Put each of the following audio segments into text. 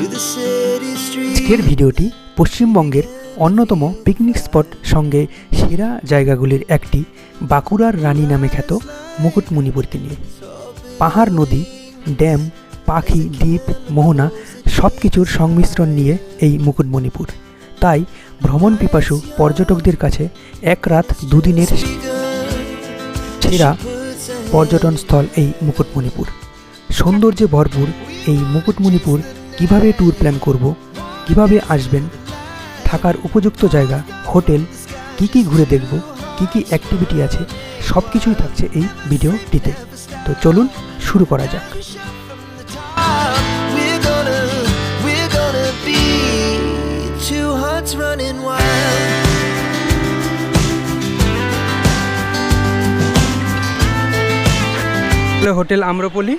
আজকের ভিডিওটি পশ্চিমবঙ্গের অন্যতম পিকনিক স্পট সঙ্গে সেরা জায়গাগুলির একটি বাঁকুড়ার রানী নামে খ্যাত মুকুটমণিপুরকে নিয়ে। পাহাড়, নদী, ড্যাম, পাখি, দ্বীপ, মোহনা সব কিছুর সংমিশ্রণ নিয়ে এই মুকুটমণিপুর। তাই ভ্রমণ পিপাসু পর্যটকদের কাছে এক রাত দুদিনের সেরা পর্যটন স্থল এই মুকুটমণিপুর। সৌন্দর্যে ভরপুর এই মুকুটমণিপুর কীভাবে ট্যুর প্ল্যান করব? কীভাবে আসবেন? থাকার উপযুক্ত জায়গা হোটেল কি কি ঘুরে দেখব কি কি অ্যাক্টিভিটি আছে সব কিছুই থাকছে এই ভিডিওটিতে। তো চলুন শুরু করা যাক। হোটেল আম্রপলি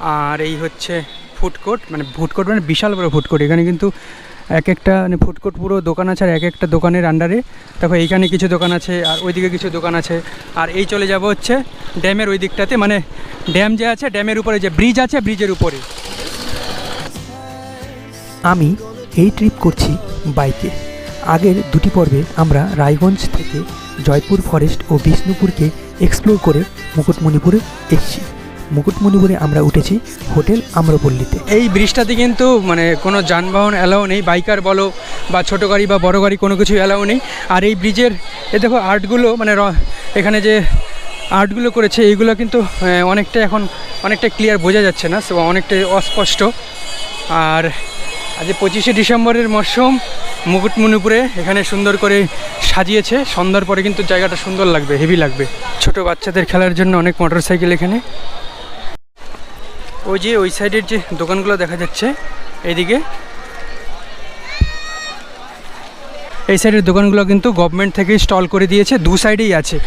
আর এই হচ্ছে ফুড কোর্ট মানে ফুড কোর্ট মানে বিশাল বড় ফুড কোর্ট এখানে কিন্তু এক একটা মানে ফুড কোর্ট পুরো দোকান আছে আর এক একটা দোকানের আন্ডারে তারপর এইখানে কিছু দোকান আছে আর ওইদিকে কিছু দোকান আছে। আর এই চলে যাব হচ্ছে ড্যামের ওই দিকটাতে। মানে ড্যাম যে আছে, ড্যামের উপরে যে ব্রিজ আছে ব্রিজের উপরে। আমি এই ট্রিপ করছি বাইকে। আগের দুটি পর্বে আমরা রায়গঞ্জ থেকে জয়পুর ফরেস্ট ও বিষ্ণুপুরকে এক্সপ্লোর করে মুকুটমণিপুরে এসেছি। মুকুটমণিপুরে আমরা উঠেছি হোটেল আম্রপল্লীতে। এই ব্রিজটাতে কিন্তু মানে কোনো যানবাহন অ্যালাউ নেই, বাইকার বলো বা ছোটো গাড়ি বা বড় গাড়ি কোনো কিছু অ্যালাউ নেই। আর এই ব্রিজের এ দেখো আর্টগুলো মানে এখানে যে আর্টগুলো করেছে এইগুলো কিন্তু অনেকটা এখন অনেকটা ক্লিয়ার বোঝা যাচ্ছে না, সো অনেকটা অস্পষ্ট। আর আজ পঁচিশে ডিসেম্বরের মরশুম, মুকুটমণিপুরে এখানে সুন্দর করে সাজিয়েছে, সন্ধ্যার পরে কিন্তু জায়গাটা সুন্দর লাগবে হেভি লাগবে। ছোট বাচ্চাদের খেলার জন্য অনেক মোটরসাইকেল এখানে। ওই যে ওই সাইডের যে দোকানগুলো দেখা যাচ্ছে, এইদিকে। এই সাইডের দোকানগুলো কিন্তু গভর্নমেন্ট থেকে স্টল করে দিয়েছে, দু সাইডেই আছে।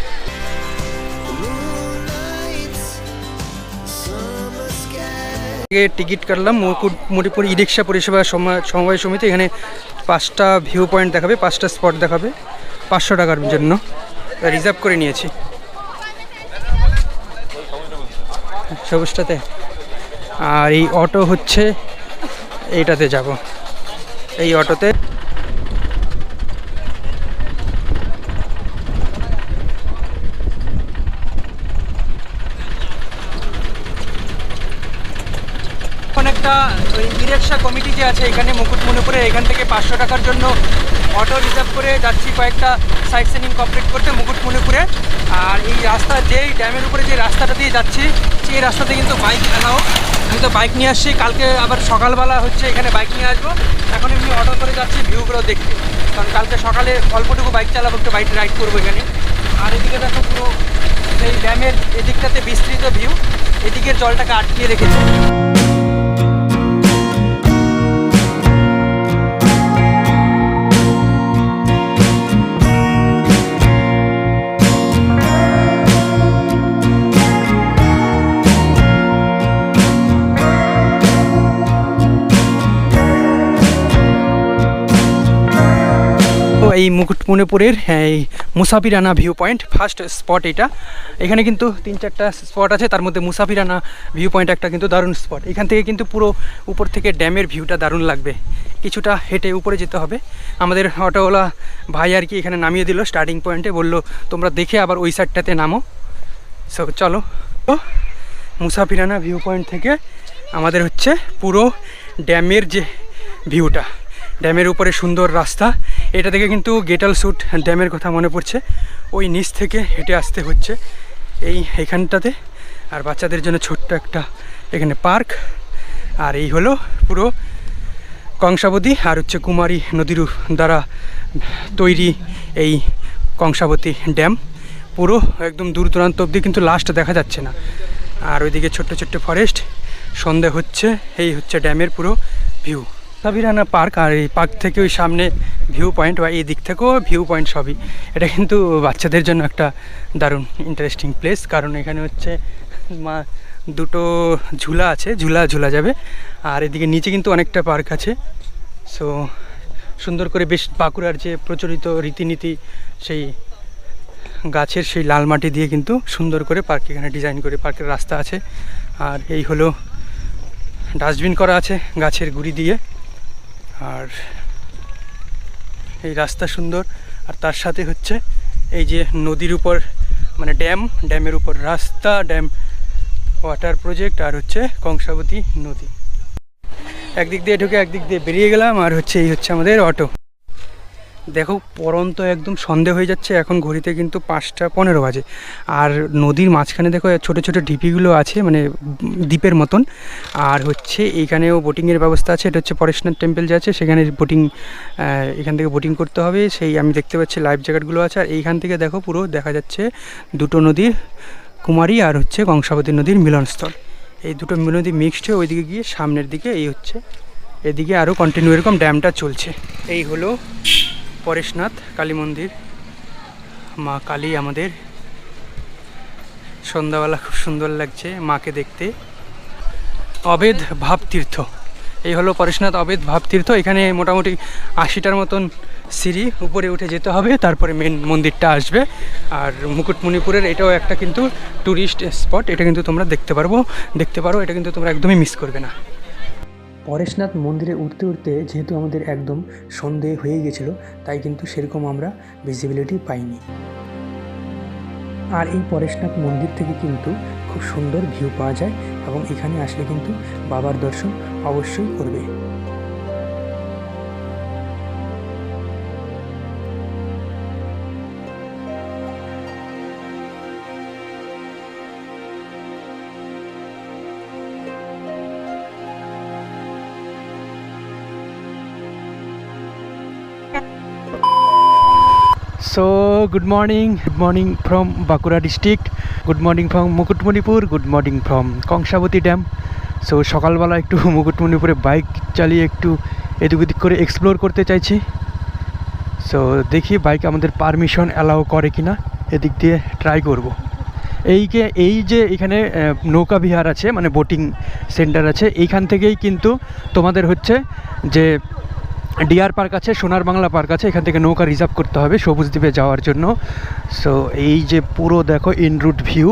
টিকিট কাটলাম মুকুটমণিপুর ই রিক্সা পরিষেবা সমা- সমবায় সমিতি, এখানে পাঁচটা ভিউ পয়েন্ট দেখাবে, পাঁচটা স্পট দেখাবে, পাঁচশো টাকার জন্য। রিজার্ভ করে নিয়েছি। সবুজটাতে। আর এই অটো হচ্ছে এইটাতে যাব। এই অটোতে। অনেকটা ওই ইরেকশা কমিটি আছে, এখানে মুকুটমণিপুরে এখান থেকে পাঁচশো টাকার জন্য অটো রিজার্ভ করে যাচ্ছি কয়েকটা সাইট সিনিং কমপ্লিট করতে মুকুটমণিপুরে। আর এই রাস্তা যেই ড্যামের উপরে যে রাস্তাটা দিয়ে যাচ্ছি, সেই রাস্তাতে কিন্তু বাইক এলাও আমি তো বাইক নিয়ে আসছি, কালকে আবার সকালবেলা হচ্ছে এখানে বাইক নিয়ে আসব। এখন এমনি অটো করে যাচ্ছি ভিউগুলো দেখতে। কারণ কালকে সকালে অল্পটুকু বাইক চালাবো, একটু বাইক রাইড করব এখানে। আর এদিকে দেখো পুরো এই ড্যামের এদিকটাতে বিস্তৃত ভিউ এদিকের জলটাকে আটকিয়ে রেখেছে। এই মুকুটমণিপুরের, এই Musafirana view point first spot এটা। এখানে কিন্তু তিন চারটা স্পট আছে, তার মধ্যে মুসাফিরানা ভিউ পয়েন্ট একটা কিন্তু দারুণ স্পট এখান থেকে কিন্তু পুরো উপর থেকে ড্যামের ভিউটা দারুণ লাগবে। কিছুটা হেঁটে উপরে যেতে হবে। আমাদের অটোওয়ালা ভাই আর কি এখানে নামিয়ে দিল স্টার্টিং পয়েন্টে বলল, তোমরা দেখে আবার ওই সাইডটাতে নামো। সো চলো। তো মুসাফিরানা ভিউ পয়েন্ট থেকে আমাদের হচ্ছে পুরো ড্যামের যে ভিউটা ড্যামের উপরে সুন্দর রাস্তা। এটা থেকে কিন্তু গেটাল স্যুট ড্যামের কথা মনে পড়ছে। ওই নিচ থেকে হেঁটে আসতে হচ্ছে এই এখানটাতে। আর বাচ্চাদের জন্য ছোট্ট একটা এখানে পার্ক। আর এই হলো পুরো কংসাবতী আর হচ্ছে কুমারী নদীর দ্বারা তৈরি এই কংসাবতী ড্যাম। পুরো একদম দূর দূরান্ত অবধি কিন্তু লাস্ট দেখা যাচ্ছে না। আর ওইদিকে ছোট্ট ছোট্ট ফরেস্ট সন্ধে হচ্ছে, এই হচ্ছে ড্যামের পুরো ভিউ সাবিরানা পার্ক আর এই পার্ক থেকে ওই সামনে ভিউ পয়েন্ট বা এই দিক থেকেও ভিউ পয়েন্ট সবই। এটা কিন্তু বাচ্চাদের জন্য একটা দারুণ ইন্টারেস্টিং প্লেস কারণ এখানে হচ্ছে মা দুটো ঝুলা আছে, ঝুলা ঝুলা যাবে। আর এদিকে নিচে কিন্তু অনেকটা পার্ক আছে। সো সুন্দর করে বেশ বাঁকুড়ার যে প্রচলিত রীতিনীতি, সেই গাছের সেই লাল মাটি দিয়ে কিন্তু সুন্দর করে পার্ক এখানে ডিজাইন করে পার্কের রাস্তা আছে। আর এই হলো ডাস্টবিন করা আছে গাছের গুড়ি দিয়ে। আর এই রাস্তা সুন্দর, আর তার সাথে হচ্ছে এই যে নদীর উপর মানে ড্যাম, ড্যামের উপর রাস্তা, ড্যাম ওয়াটার প্রজেক্ট, আর হচ্ছে কংসাবতী নদী। একদিক দিয়ে ঢুকে একদিক দিয়ে বেরিয়ে গেলাম, আর হচ্ছে এই হচ্ছে আমাদের অটো। দেখো, পরন্ত একদম সন্ধে হয়ে যাচ্ছে, এখন ঘড়িতে কিন্তু পাঁচটা পনেরো বাজে। আর নদীর মাঝখানে দেখো, ছোট ছোট ঢিপিগুলো আছে মানে দ্বীপের মতন। আর হচ্ছে এইখানেও বোটিংয়ের ব্যবস্থা আছে, এটা হচ্ছে পরেশনাথ টেম্পল যে আছে, সেখানে বোটিং এখান থেকে বোটিং করতে হবে। সেই আমি দেখতে পাচ্ছি লাইফ জ্যাকেটগুলো আছে। আর এইখান থেকে দেখো, পুরো দেখা যাচ্ছে দুটো নদীর কুমারী আর হচ্ছে কংসাবতী নদীর মিলনস্থল। এই দুটো নদী মিক্সড হয়ে ওইদিকে গিয়ে সামনের দিকে, এই হচ্ছে। এদিকে আরও কন্টিনিউ এরকম ড্যামটা চলছে। এই হলো পরেশনাথ, কালী মন্দির। মা কালী আমাদের। সন্ধ্যাবেলা খুব সুন্দর লাগছে মাকে দেখতে। অবেদ ভাবতীর্থ। এই হলো পরেশনাথ অবেদ ভাবতীর্থ। এখানে মোটামুটি আশিটার মতন সিঁড়ি উপরে উঠে যেতে হবে, তারপরে মেন মন্দিরটা আসবে। আর মুকুটমণিপুরের এটাও একটা কিন্তু ট্যুরিস্ট স্পট এটা কিন্তু তোমরা দেখতে পারব। দেখতে পারো, এটা কিন্তু তোমরা একদমই মিস করবে না। পরেশনাথ মন্দিরে উঠতে উঠতে যেহেতু আমাদের একদম সন্ধে হয়ে গেছিল তাই কিন্তু সেরকম আমরা ভিজিবিলিটি পাইনি। আর এই পরেশনাথ মন্দির থেকে কিন্তু খুব সুন্দর ভিউ পাওয়া যায় এবং এখানে আসলে কিন্তু বাবার দর্শন অবশ্যই করবে। Good morning good morning from Bankura district good morning from Mukutmanipur good morning from Kangsabati dam so সকালবেলা একটু মুকুটমণিপুরে বাইক চালিয়ে একটু এদিক ওদিক করে এক্সপ্লোর করতে চাইছি। সো দেখি বাইক আমাদের পারমিশন অ্যালাউ করে কি না এদিক দিয়ে ট্রাই করব। এইকে এই যে এখানে নৌকা বিহার আছে মানে বোটিং সেন্টার আছে, এইখান থেকেই কিন্তু তোমাদের হচ্ছে যে ডিয়ার পার্ক আছে, সোনার বাংলা পার্ক আছে, এখান থেকে নৌকা রিজার্ভ করতে হবে সবুজ দ্বীপে যাওয়ার জন্য। সো এই যে পুরো দেখো ইন রুট ভিউ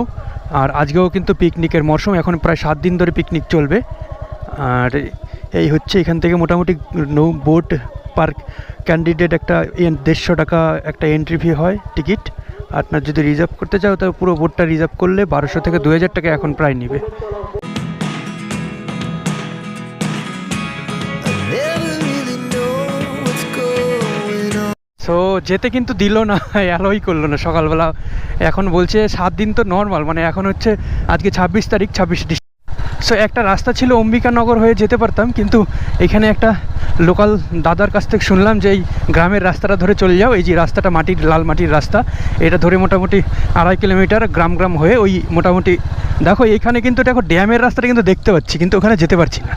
আর আজকেও কিন্তু পিকনিকের মরশুম, এখন প্রায় সাত দিন ধরে পিকনিক চলবে। আর এই হচ্ছে এখান থেকে মোটামুটি নৌ বোট পার্ক ক্যান্ডিডেট একটা দেড়শো টাকা একটা এন্ট্রি ফি হয় টিকিট আপনার যদি রিজার্ভ করতে চাও তাহলে পুরো বোটটা রিজার্ভ করলে বারোশো থেকে দু হাজার টাকা এখন প্রায় নেবে। সো যেতে কিন্তু দিল না, অ্যালোই করল না। সকালবেলা এখন বলছে সাত দিন তো নর্মাল মানে এখন হচ্ছে আজকে ছাব্বিশ তারিখ, ছাব্বিশ সো একটা রাস্তা ছিল অম্বিকানগর হয়ে যেতে পারতাম, কিন্তু এখানে একটা লোকাল দাদার কাছ থেকে শুনলাম যে এই গ্রামের রাস্তাটা ধরে চলে যাও। এই যে রাস্তাটা মাটির, লাল মাটির রাস্তা, এটা ধরে মোটামুটি আড়াই কিলোমিটার গ্রাম গ্রাম হয়ে ওই মোটামুটি, দেখো এখানে কিন্তু দেখো ড্যামের রাস্তাটা কিন্তু দেখতে পাচ্ছি, কিন্তু ওখানে যেতে পারছি না।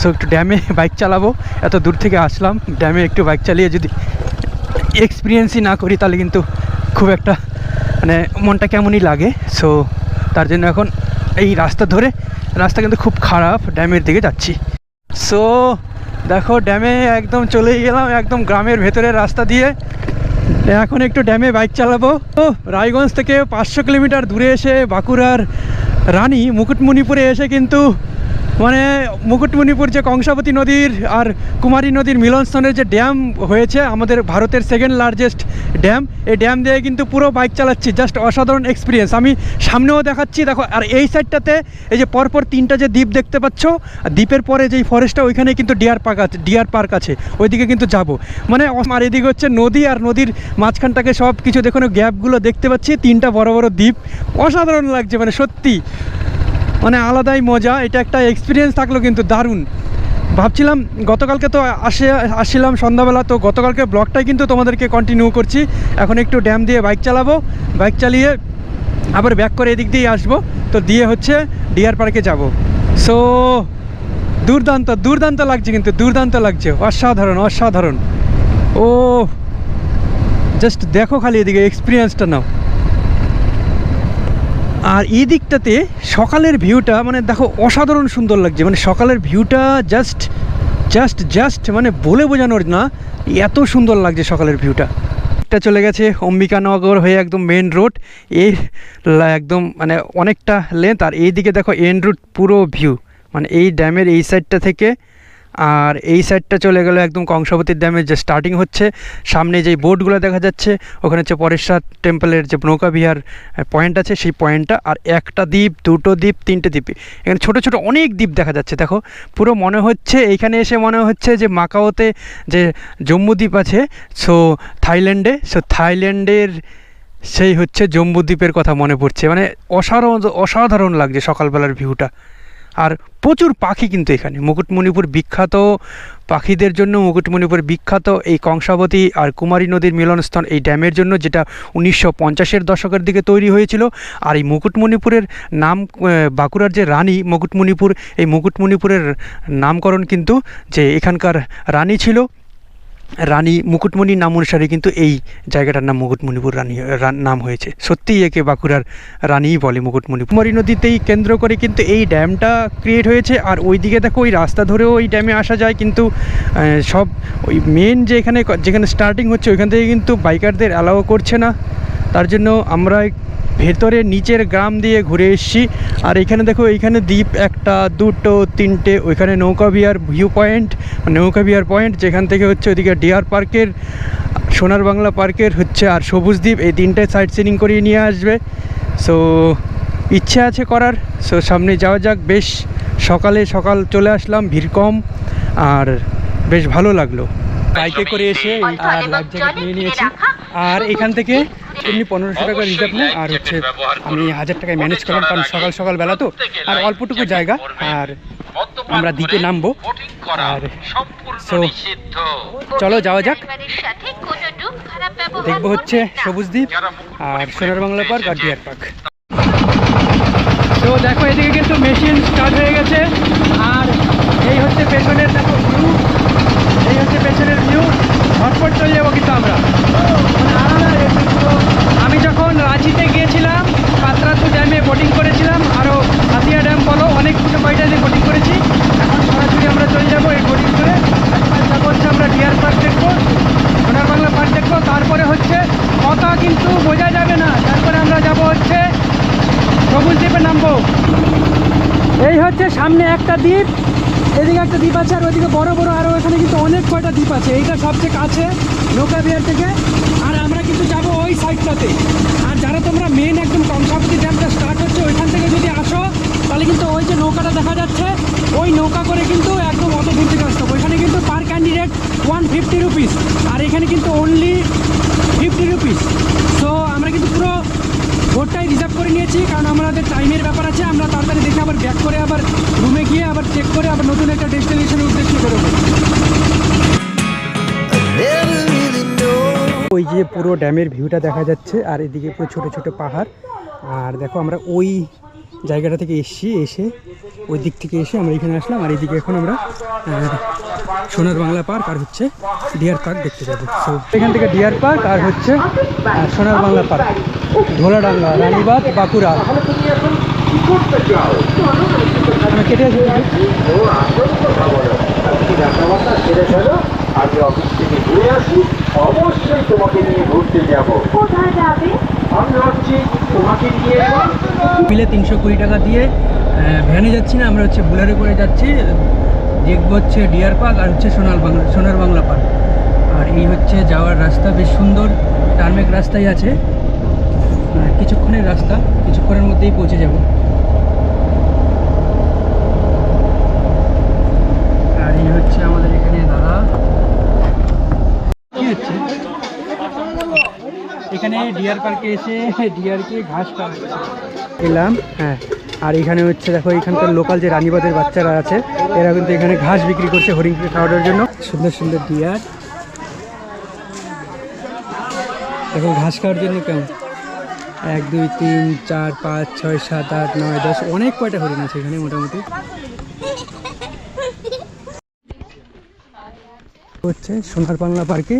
সো একটু ড্যামে বাইক চালাবো, এত দূর থেকে আসলাম, ড্যামে একটু বাইক চালিয়ে যদি এক্সপিরিয়েন্সই না করি, তাহলে কিন্তু খুব একটা মানে মনটা কেমনই লাগে। সো তার জন্য এখন এই রাস্তা ধরে, রাস্তা কিন্তু খুব খারাপ, ড্যামের দিকে যাচ্ছি। সো দেখো, ড্যামে একদম চলে গেলাম, একদম গ্রামের ভেতরের রাস্তা দিয়ে। এখন একটু ড্যামে বাইক চালাবো। তো রায়গঞ্জ থেকে পাঁচশো কিলোমিটার দূরে এসে বাঁকুড়ার রানী মুকুটমণিপুরে এসে কিন্তু মানে মুকুটমণিপুর যে কংসাবতী নদীর আর কুমারী নদীর মিলনস্থনের যে ড্যাম হয়েছে, আমাদের ভারতের সেকেন্ড লার্জেস্ট ড্যাম এই ড্যাম দিয়ে কিন্তু পুরো বাইক চালাচ্ছি জাস্ট অসাধারণ এক্সপিরিয়েন্স আমি সামনেও দেখাচ্ছি, দেখো, আর এই সাইডটাতে এই যে পরপর তিনটা যে দ্বীপ দেখতে পাচ্ছ, আর দ্বীপের পরে যেই ফরেস্টটা ওইখানে কিন্তু ডিয়ার পার্ক আছে ডিয়ার পার্ক আছে, ওইদিকে কিন্তু যাব। মানে আর এদিকে হচ্ছে নদী, আর নদীর মাঝখানটাকে সব কিছু দেখুন গ্যাপগুলো দেখতে পাচ্ছি, তিনটা বড় বড় দ্বীপ। অসাধারণ লাগছে মানে সত্যি। মানে আলাদাই মজা, এটা একটা এক্সপিরিয়েন্স থাকল কিন্তু দারুণ। ভাবছিলাম গতকালকে তো আসে, আসছিলাম সন্ধ্যাবেলা, তো গতকালকে ব্লগটাই কিন্তু তোমাদেরকে কন্টিনিউ করছি। এখন একটু ড্যাম দিয়ে বাইক চালাবো। বাইক চালিয়ে আবার ব্যাক করে এদিক দিয়েই আসব। তো দিয়ে হচ্ছে ডিয়ার পার্কে যাব। সো দুর্দান্ত দুর্দান্ত লাগছে কিন্তু, দুর্দান্ত লাগছে। অসাধারণ অসাধারণ। ও জাস্ট দেখো খালি এদিকে এক্সপিরিয়েন্সটা নাও। আর এই দিকটাতে সকালের ভিউটা মানে দেখো অসাধারণ সুন্দর লাগছে। মানে সকালের ভিউটা জাস্ট জাস্ট জাস্ট মানে বলে বোঝানোর না, এত সুন্দর লাগছে সকালের ভিউটা। এটা চলে গেছে অম্বিকানগর হয়ে একদম মেন রোড এই একদম মানে অনেকটা লেন্থ আর এই দিকে দেখো এন্ড রুট পুরো ভিউ মানে এই ড্যামের এই সাইডটা থেকে আর এই সাইডটা চলে গেল একদম কংসাবতীর ড্যামের যে স্টার্টিং হচ্ছে। সামনে যেই বোর্ডগুলো দেখা যাচ্ছে, ওখানে হচ্ছে পরেশ্বর টেম্পলের যে নৌকা বিহার পয়েন্ট আছে, সেই পয়েন্টটা আর একটা দ্বীপ, দুটো দ্বীপ, তিনটে দ্বীপ। এখানে ছোটো ছোটো অনেক দ্বীপ দেখা যাচ্ছে, দেখো। পুরো মনে হচ্ছে, এইখানে এসে মনে হচ্ছে যে মাকাওতে যে জম্মু দ্বীপ আছে সো থাইল্যান্ডে সো থাইল্যান্ডের সেই হচ্ছে জম্মু দ্বীপের কথা মনে পড়ছে। মানে অসাধারণ অসাধারণ লাগছে সকালবেলার ভিউটা আর প্রচুর পাখি কিন্তু এখানে। মুকুটমণিপুর বিখ্যাত পাখিদের জন্য মুকুটমণিপুর বিখ্যাত এই কংসাবতী আর কুমারী নদীর মিলনস্থল এই ড্যামের জন্য, যেটা উনিশশো পঞ্চাশের দশকের দিকে তৈরি হয়েছিল। আর এই মুকুটমণিপুরের নাম বাঁকুড়ার যে রানী মুকুটমণিপুর, এই মুকুটমণিপুরের নামকরণ কিন্তু যে এখানকার রানী ছিল রানী মুকুটমণির নাম অনুসারে কিন্তু এই জায়গাটার নাম মুকুটমণিপুর রানী নাম হয়েছে। সত্যিই একে বাঁকুড়ার রানীই বলে মুকুটমণিপুর। কুমারী নদীতেই কেন্দ্র করে কিন্তু এই ড্যামটা ক্রিয়েট হয়েছে, আর ওইদিকে দেখো ওই রাস্তা ধরেও ওই ড্যামে আসা যায় কিন্তু সব ওই মেন যে এখানে যেখানে স্টার্টিং হচ্ছে, ওইখান থেকে কিন্তু বাইকারদের অ্যালাও করছে না। তার জন্য আমরা ভেতরে নিচের গ্রাম দিয়ে ঘুরে এসছি। আর এখানে দেখো এইখানে দ্বীপ একটা দুটো তিনটে ওইখানে নৌকা বিহার ভিউ পয়েন্ট নৌকা বিহার পয়েন্ট যেখান থেকে হচ্ছে ওইদিকে ডিয়ার পার্কের সোনার বাংলা পার্কের হচ্ছে আর সবুজ দ্বীপ এই তিনটে সাইড সিনিং করিয়ে নিয়ে আসবে। সো ইচ্ছে আছে করার। সো সামনে যাওয়া যাক। বেশ সকালে সকাল চলে আসলাম ভিড় কম আর বেশ ভালো লাগল। বাইকে করে এসে আর লাইফ জ্যাকেট নিয়ে নিয়েছি। আর এখান থেকে এমনি পনেরোশো টাকা রিজার্ভ নেয় আর হচ্ছে আমি হাজার টাকায় ম্যানেজ করলাম কারণ সকাল সকাল বেলা তো আর অল্পটুকু জায়গা আর আমরা দ্বীপে নামবো আর চলো যাওয়া যাক। দেখব হচ্ছে সবুজ দ্বীপ আর সোনার বাংলা পার্ক আর ডিয়ার পার্ক তো দেখো এদিকে কিন্তু মেশিন স্টার্ট হয়ে গেছে আর এই হচ্ছে পেছনের দেখো ভিউ এই হচ্ছে পেছনের ভিউ ঝটপট চলে যাব কিন্তু আমরা। আমি যখন রাঁচিতে গিয়েছিলাম কাতরাতু ড্যামে বোটিং করেছিলাম আরও হাতিয়া ড্যাম বলো, অনেক কিছু কয়টা বোটিং করেছি, এখন সরাসরি আমরা চলে যাব এই বোটিং করে। যাব হচ্ছে আমরা ডিয়ার পার্ক দেখব, সোনার বাংলা পার্ক দেখব, তারপরে হচ্ছে কথা কিন্তু বোঝা যাবে না, তারপরে আমরা যাব হচ্ছে সবুজ দ্বীপে নামবো। এই হচ্ছে সামনে একটা দ্বীপ, এদিকে একটা দ্বীপ আছে, আর ওইদিকে বড় বড় আরও এখানে কিন্তু অনেক কয়টা দ্বীপ আছে, এইটা সবচেয়ে কাছে নৌকা বিহার থেকে। আর আমরা কিন্তু যাব ওই সাইডটাতে আর যারা তোমরা মেন একদম কংসাবতী ড্যামটা স্টার্ট হচ্ছে ওইখান থেকে যদি আসো, তাহলে কিন্তু ওই যে নৌকাটা দেখা যাচ্ছে, ওই নৌকা করে কিন্তু একদম অত দূর থেকে আসতে হবে। ওইখানে কিন্তু per candidate one fifty rupees আর এখানে কিন্তু অনলি ফিফটি রুপিস সো আমরা কিন্তু পুরো ভোটটাই রিজার্ভ করে নিয়েছি, কারণ আমাদের টাইমের ব্যাপার আছে। আমরা তাড়াতাড়ি দেখে আবার ব্যাক করে আবার রুমে গিয়ে আবার চেক করে আবার নতুন একটা ডেস্টিনেশনের উদ্দেশ্যে know. ওই যে পুরো ড্যামের ভিউটা দেখা যাচ্ছে, আর এদিকে পুরো ছোটো ছোটো পাহাড়। আর দেখো আমরা ওই জায়গাটা থেকে এসছি, এসে ওই দিক থেকে এসে আমরা এখানে আসলাম, আর এদিকে এখন আমরা সোনার বাংলা পার্ক আর হচ্ছে ডিয়ার পার্ক দেখতে যাব। তো এখান থেকে ডিয়ার পার্ক আর হচ্ছে সোনার বাংলা পার্ক। ধোলাডাঙ্গা রানীবাদ বাঁকুড়া। কেটে আসি আমি অফিস থেকে ঘুরে আসি? অবশ্যই তোমাকে নিয়ে ঘুরতে যাব। কোথায় যাবে? আমি ভাবছি তোমাকে নিয়ে মিলে তিনশো কুড়ি টাকা দিয়ে ভ্যানে যাচ্ছি না আমরা হচ্ছে বুলারে করে যাচ্ছি দেখব হচ্ছে ডিয়ার পার্ক আর হচ্ছে সোনার বাংলা সোনার বাংলা পার্ক। আর এই হচ্ছে যাওয়ার রাস্তা বেশ সুন্দর টার্মেক রাস্তাই আছে। কিছুক্ষণের রাস্তা কিছুক্ষণের মধ্যেই পৌঁছে যাব আর এই হচ্ছে আমাদের এখানে দাদা কি হচ্ছে এখানে ডিয়ার পার্কে এসে ডিয়ারকে ঘাস খাওয়া এলাম হ্যাঁ। আর এখানে হচ্ছে দেখো, এখানকার লোকাল যে রানীবাদের বাচ্চারা আছে, এরা কিন্তু এখানে ঘাস বিক্রি করছে হরিণকে খাওয়ানোর জন্য। সুন্দর সুন্দর ডিয়ার দেখো, ঘাস খাওয়ার জন্য কেমন? এক, দুই, তিন, চার, পাঁচ, ছয়, সাত, আট, নয়, দশ, অনেক কয়টা হরিণ আছে এখানে মোটামুটি। হচ্ছে সোনার বাংলা পার্কে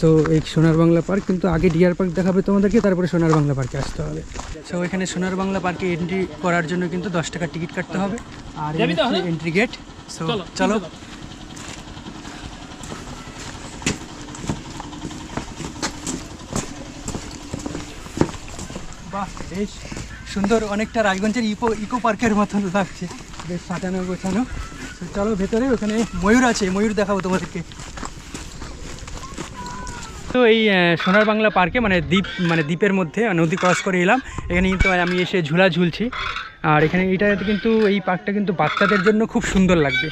সো এই সোনার বাংলা পার্ক কিন্তু আগে ডিয়ার পার্ক দেখাবে তোমাদেরকে তারপরে সোনার বাংলা পার্কে আসতে হবে। সো এখানে সোনার বাংলা পার্কে এন্ট্রি করার জন্য কিন্তু দশ টাকার টিকিট কাটতে হবে আর এন্ট্রি গেট সো চলো বাহ বেশ সুন্দর অনেকটা রায়গঞ্জের ইকো ইকো পার্কের মতন লাগছে। বেশ সাজানো গোছানো। চলো ভেতরে ওখানে ময়ূর আছে ময়ূর দেখাবো তোমাদেরকে। তো এই সোনার বাংলা পার্কে মানে দ্বীপ মানে দ্বীপের মধ্যে নদী ক্রস করে এলাম। এখানে কিন্তু আমি এসে ঝুলা ঝুলছি। আর এখানে এটা কিন্তু, এই পার্কটা কিন্তু বাচ্চাদের জন্য খুব সুন্দর লাগবে।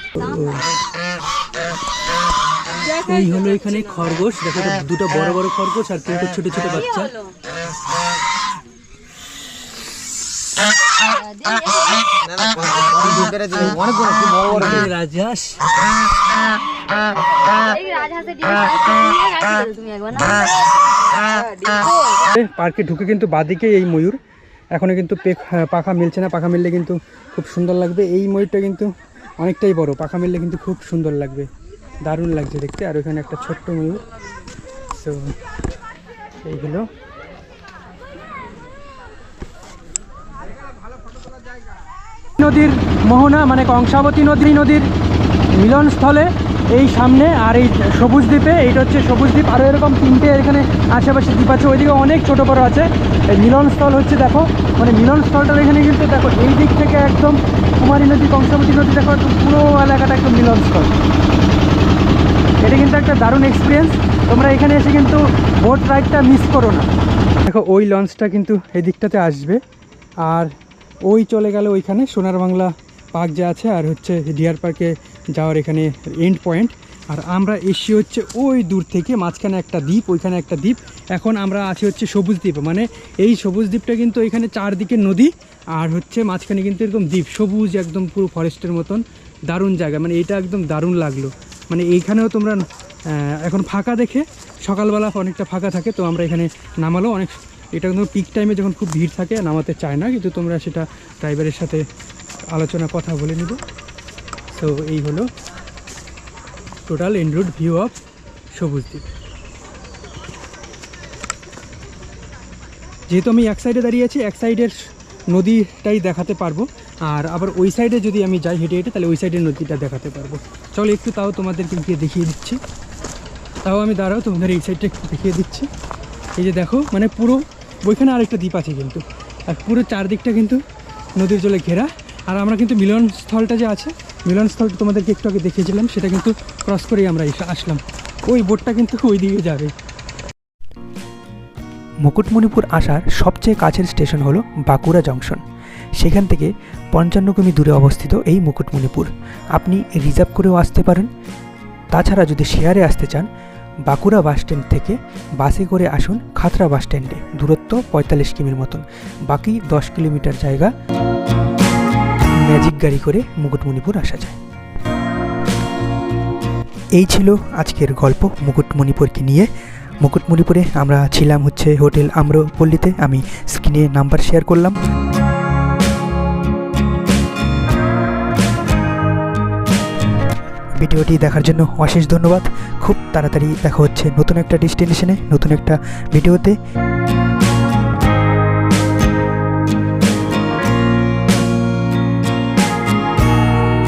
এই হলো এখানে খরগোশ। দেখো দুটো বড় বড় খরগোশ আর তিনটে ছোট ছোট বাচ্চা রাজহাঁস এই রাজহাঁসের ডিম নিয়ে গেছিলে তুমি একবার না পার্কে ঢুকে কিন্তু বাদিকে এই ময়ূর। এখনও কিন্তু হ্যাঁ, পাখা মিলছে না। পাখা মিললে কিন্তু খুব সুন্দর লাগবে। এই ময়ূরটা কিন্তু অনেকটাই বড়। পাখা মিললে কিন্তু খুব সুন্দর লাগবে। দারুণ লাগছে দেখতে। আর ওখানে একটা ছোট্ট ময়ূর। তো এইগুলো নদীর মোহনা মানে কংসাবতী নদী, নদীর মিলনস্থলে এই সামনে আর এই সবুজ দ্বীপে, এইটা হচ্ছে সবুজ দ্বীপ। আরও এরকম তিনটে এখানে আশেপাশে দ্বীপ আছে, ওইদিকে অনেক ছোট বড় আছে। মিলনস্থল হচ্ছে দেখো মানে মিলনস্থলটার এখানে কিন্তু দেখো, এই দিক থেকে একদম কুমারী নদী, কংসাবতী নদী, দেখো পুরো এলাকাটা একদম মিলনস্থল। এটা কিন্তু একটা দারুণ এক্সপিরিয়েন্স তোমরা এখানে এসে কিন্তু বোট রাইডটা মিস করো না। দেখো, ওই লঞ্চটা কিন্তু এই দিকটাতে আসবে। আর ওই চলে গেল ওইখানে, সোনার বাংলা পার্ক যে আছে, আর হচ্ছে ডিয়ার পার্কে যাওয়ার এখানে এন্ড পয়েন্ট আর আমরা এসি হচ্ছে ওই দূর থেকে, মাঝখানে একটা দ্বীপ, ওইখানে একটা দ্বীপ। এখন আমরা আছি হচ্ছে সবুজ দ্বীপ মানে এই সবুজ দ্বীপটা কিন্তু এখানে চারদিকে নদী, আর হচ্ছে মাঝখানে কিন্তু এরকম দ্বীপ, সবুজ একদম পুরো ফরেস্টের মতন। দারুণ জায়গা মানে এটা একদম দারুণ লাগল। মানে এইখানেও তোমরা এখন ফাঁকা দেখে, সকালবেলা অনেকটা ফাঁকা থাকে, তো আমরা এখানে নামালো, অনেক এটা কিন্তু পিক টাইমে যখন খুব ভিড় থাকে, নামাতে চায় না, কিন্তু তোমরা সেটা ড্রাইভারের সাথে আলোচনা, কথা বলে নিবে। তো এই হলো টোটাল এনরুট ভিউ অফ সবুজ দ্বীপ। যেহেতু আমি এক সাইডে দাঁড়িয়ে আছি, এক সাইডের নদীটাই দেখাতে পারব। আর আবার ওই সাইডে যদি আমি যাই হেঁটে হেঁটে, তাহলে ওই সাইডের নদীটা দেখাতে পারব। চলো একটু তাও তোমাদেরকে গিয়ে দেখিয়ে দিচ্ছি। তাও আমি দাঁড়াও, তোমাদের এই সাইডটা একটু দেখিয়ে দিচ্ছি। এই যে দেখো মানে পুরো ওইখানে আরেকটা দ্বীপ আছে কিন্তু। আর পুরো চারদিকটা কিন্তু নদীর জলে ঘেরা। আর আমরা কিন্তু মিলনস্থলটা যে আছে মিলনস্থলটা তোমাদেরকে একটু আগে দেখিয়েছিলাম, সেটা কিন্তু ক্রস করেই আমরা আসলাম। ওই বোটটা কিন্তু ওই দিকে যাবে। মুকুটমণিপুর আসার সবচেয়ে কাছের স্টেশন হলো বাঁকুড়া জংশন সেখান থেকে পঞ্চান্ন কিমি দূরে অবস্থিত এই মুকুটমণিপুর। আপনি রিজার্ভ করেও আসতে পারেন। তাছাড়া যদি শেয়ারে আসতে চান বাঁকুড়া বাস স্ট্যান্ড থেকে বাসে করে আসুন খাতড়া বাস স্ট্যান্ডে। দূরত্ব পঁয়তাল্লিশ কিমির মতন। বাকি দশ কিলোমিটার জায়গা ম্যাজিক গাড়ি করে মুকুটমণিপুর আসা যায়। এই ছিল আজকের গল্প মুকুটমণিপুরকে নিয়ে। মুকুটমণিপুরে আমরা ছিলাম হচ্ছে হোটেল আম্রপল্লীতে। আমি স্ক্রিনে নাম্বার শেয়ার করলাম। ভিডিওটি দেখার জন্য অশেষ ধন্যবাদ। খুব তাড়াতাড়ি দেখা হচ্ছে নতুন একটা ডেস্টিনেশনে নতুন একটা ভিডিওতে।